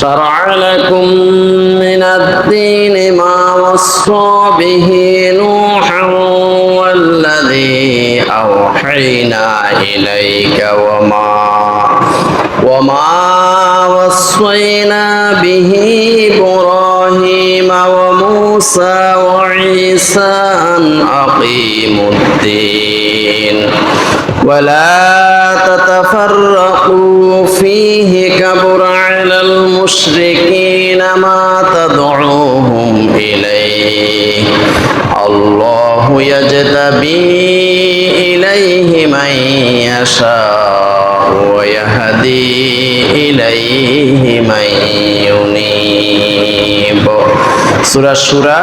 شرع لكم من الدين ما وصى به نوحا والذي أوحينا إليك وما وما وصينا به إبراهيم وموسى وعيسى أن أقيموا الدين ولا تتفرقوا فيه كبر على المشركين ما تدعوهم إليه الله يجتبي إليه من يشاء ويهدي إليه সুরা সুরা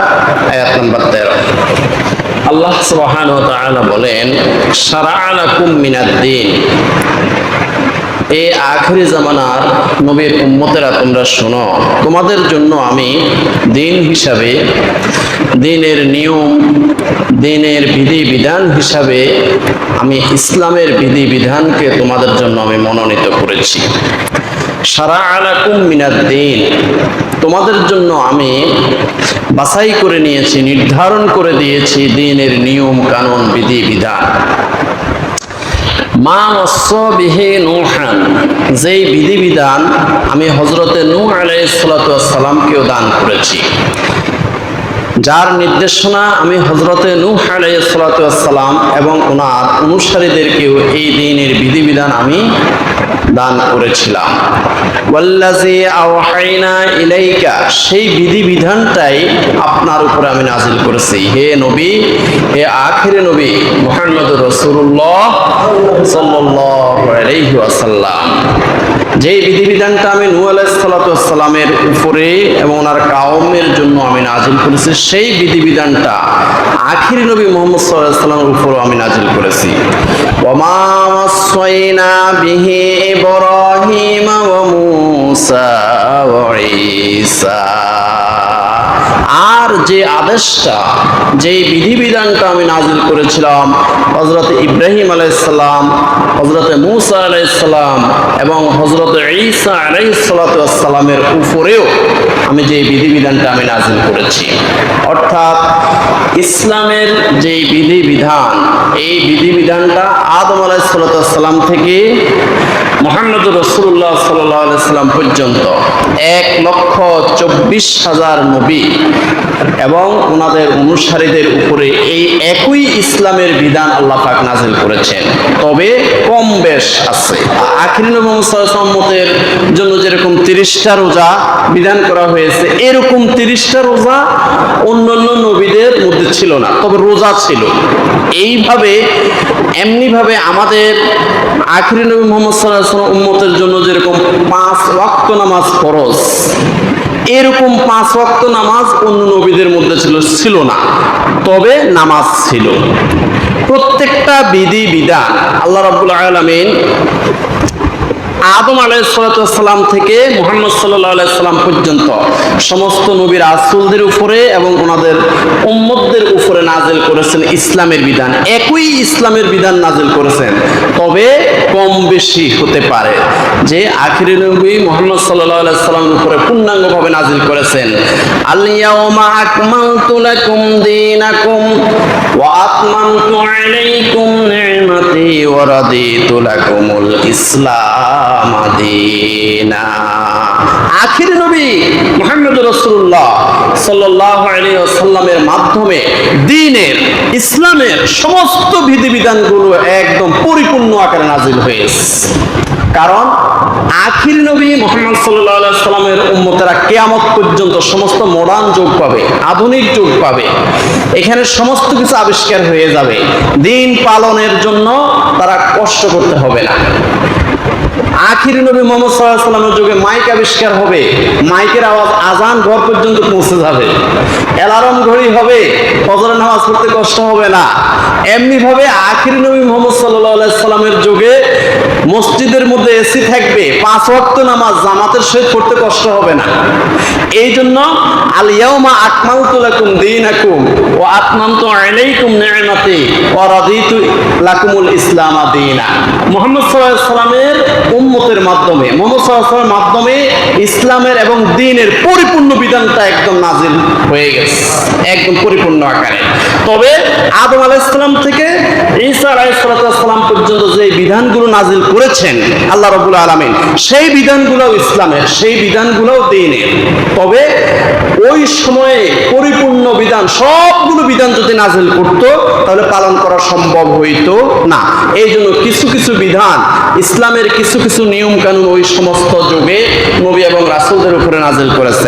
আয়াত নম্বর তেরো। আল্লাহ সোহান বলেন সারাকুম এ আখরি জামানার নবীর উম্মতেরা তোমরা শোনো, তোমাদের জন্য আমি দিন হিসাবে দিনের নিয়ম, দিনের বিধি বিধান হিসাবে আমি ইসলামের বিধি বিধানকে তোমাদের জন্য আমি মনোনীত করেছি। সারা আলাকুম মিনাদ্দিন তোমাদের জন্য আমি বাছাই করে নিয়েছি, নির্ধারণ করে দিয়েছি দিনের নিয়ম, কানুন, বিধি, বিধান। মা বিহে নুহান। যেই বিধিবিধান আমি হজরতে নূহ আলাইসালামকেও দান করেছি। যার নির্দেশনা আমি হজরতে নূহ আলাইসালাম এবং ওনার অনুসারীদেরকেও এই দিনের বিধিবিধান আমি দান করেছিলাম। ওয়াল্লাজি আওহাইনা ইলাইকা, সেই বিধিবিধানটাই আপনার উপরে আমি নাজিল করেছি। হে নবী, হে আখিরে নবী মুহাম্মদ আলাইহি ওয়াসাল্লাম। যেই বিধিবিধানটা আমি নূহ আলাইহিসসালামের উপরে এবং ওনার কাউমের জন্য আমি নাজিল করেছি, সেই বিধিবিধানটা আখির নবী মোহাম্মদ আলাইহি সাল্লামের উপরও আমি নাজিল করেছি। ওমা বিহি ইব্রাহিম ওয়া মূসা ওয়া ঈসা। যে আদেশটা যেই বিধিবিধানটা আমি নাজিল করেছিলাম হজরত ইব্রাহিম আলাইসাল্লাম হজরত মুসা আলাইসাল্লাম এবং হজরত ঈসা আলাইসালামের উপরেও আমি যে বিধিবিধানটা আমি নাজিল করেছি। অর্থাৎ ইসলামের যে বিধিবিধান, এই বিধিবিধানটা আদম আলাইসাল্লাম থেকে মোহাম্মদ রসুল্লাহ সাল্লাম পর্যন্ত এক লক্ষ চব্বিশ হাজার নবী এবং ওনাদের অনুসারীদের উপরে এই একই ইসলামের বিধান আল্লাহ পাক নাজিল করেছেন। তবে কম বেশ আছে। আখির নবমতের জন্য যেরকম তিরিশটা রোজা বিধান করা হয়েছে, এরকম তিরিশটা রোজা অন্যান্য নবীদের মধ্যে ছিল না, তবে রোজা ছিল। এইভাবে, এমনিভাবে আমাদের আখিরি নবী মোহাম্মদ সাল্লাহ উম্মতের জন্য যেরকম পাঁচ ওয়াক্ত নামাজ ফরজ এরকম পাঁচ ওয়াক্ত নামাজ অন্য নবীদের মধ্যে ছিল ছিল না। তবে নামাজ ছিল। প্রত্যেকটা বিধি বিধান আল্লাহ রাব্বুল আলামিন আদম আলাইসালাম থেকে মোহাম্মদ সাল্লাহ আলাইসাল্লাম পর্যন্ত সমস্ত নবীর আসুলদের উপরে এবং ওনাদের উম্মতদের উপরে নাজেল করেছেন ইসলামের বিধান। একই ইসলামের বিধান নাজেল করেছেন। তবে কম বেশি হতে পারে। যে আখির নবী মোহাম্মদ সাল্লাহ আলাইসাল্লামের উপরে পূর্ণাঙ্গভাবে নাজিল করেছেন। আলিয়াউমা আকমালতু লাকুম দীনাকুম ওয়া আতমামতু আলাইকুম নি'মাতি ওয়া রাদিতু লাকুমুল ইসলাম। মাদিনা। আখির নবী মুহাম্মদ রাসূলুল্লাহ সাল্লাল্লাহু আলাইহি মাধ্যমে দ্বীনের, ইসলামের সমস্ত একদম পরিপূর্ণ আকারে নাজিল হয়েছে। কারণ আখির নবী মোহাম্মদ সাল্লাহ সাল্লামের উম্মতেরা কেয়ামত পর্যন্ত সমস্ত মডার্ন যুগ পাবে, আধুনিক যুগ পাবে। এখানে সমস্ত কিছু আবিষ্কার হয়ে যাবে। দিন পালনের জন্য তারা কষ্ট করতে হবে না। আখির নবী মোহাম্মদ সাল্লামের যুগে মাইক আবিষ্কার হবে, মাইকের আওয়াজ আজান ঘর পর্যন্ত পৌঁছে যাবে। অ্যালার্ম ঘড়ি হবে, ফজরের নামাজ পড়তে কষ্ট হবে না। এমনি ভাবে আখির নবী মোহাম্মদ সাল্লাহ সাল্লামের যুগে মসজিদের মধ্যে এসি থাকবে, পাঁচ ওয়াক্ত নামাজ, জামাতের সহিত পড়তে কষ্ট হবে না। এই জন্য ওয়া আতমামতু আলাইকুম নি'মাতি ওয়া রাদিতু লাকুমুল ইসলাম দীনা। মুহাম্মদ আলাইহি সাল্লামের উম্মতের মাধ্যমে, মুহাম্মদ আলাইহি সাল্লামের মাধ্যমে ইসলামের এবং দ্বীনের পরিপূর্ণ বিধানটা একদম নাজিল হয়ে গেছে, একদম পরিপূর্ণ আকারে। তবে আদম আলাইহিস থেকে ঈসা আলাইহিস সালাম পর্যন্ত যে বিধানগুলো নাজিল করেছেন, আল্লাহ রাব্বুল আলমিন। সেই বিধানগুলো ইসলামের, সেই বিধানগুলোও দিনের। তবে ওই সময়ে পরিপূর্ণ বিধান, সবগুলো বিধান যদি নাজিল করত, তাহলে পালন করা সম্ভব হইতো না। এই জন্য কিছু কিছু বিধান, ইসলামের কিছু কিছু নিয়ম কানুন ওই সমস্ত যুগে নবী এবং রাসুলদের উপরে নাজিল করেছেন।